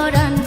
por.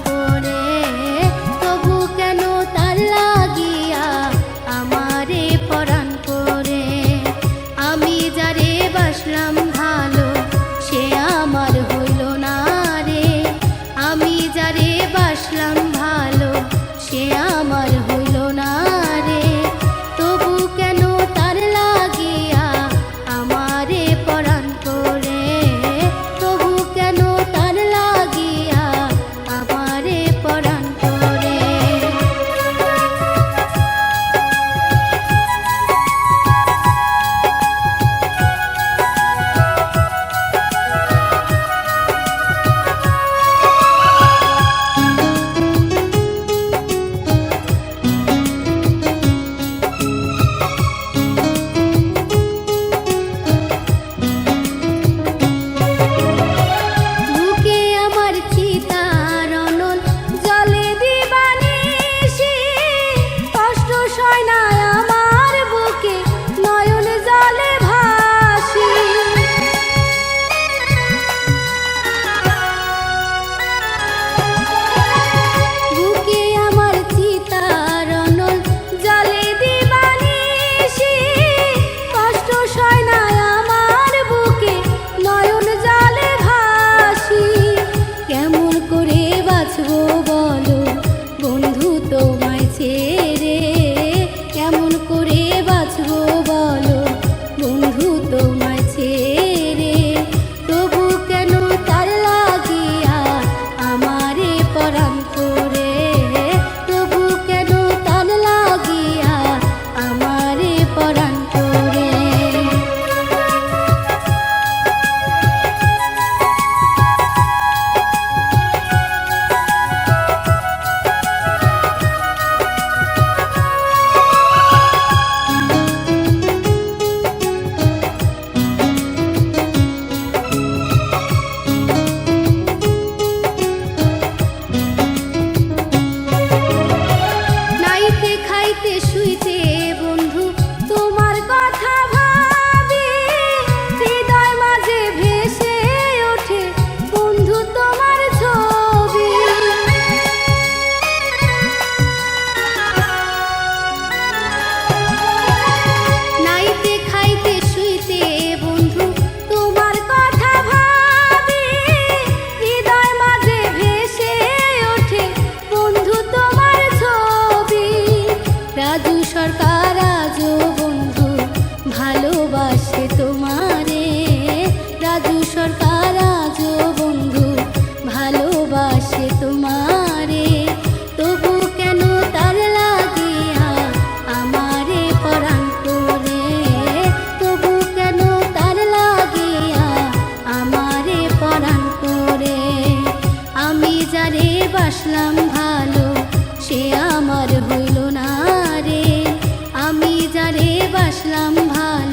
বন্ধু, ভালোবাসে তবু কেন তার লাগিয়া আমারে তবু কেন তার লাগিয়া আমারে আমি যারে বাসলাম ভালো, সে আমার হইল না রে। আমি যারে বাসলাম ভালো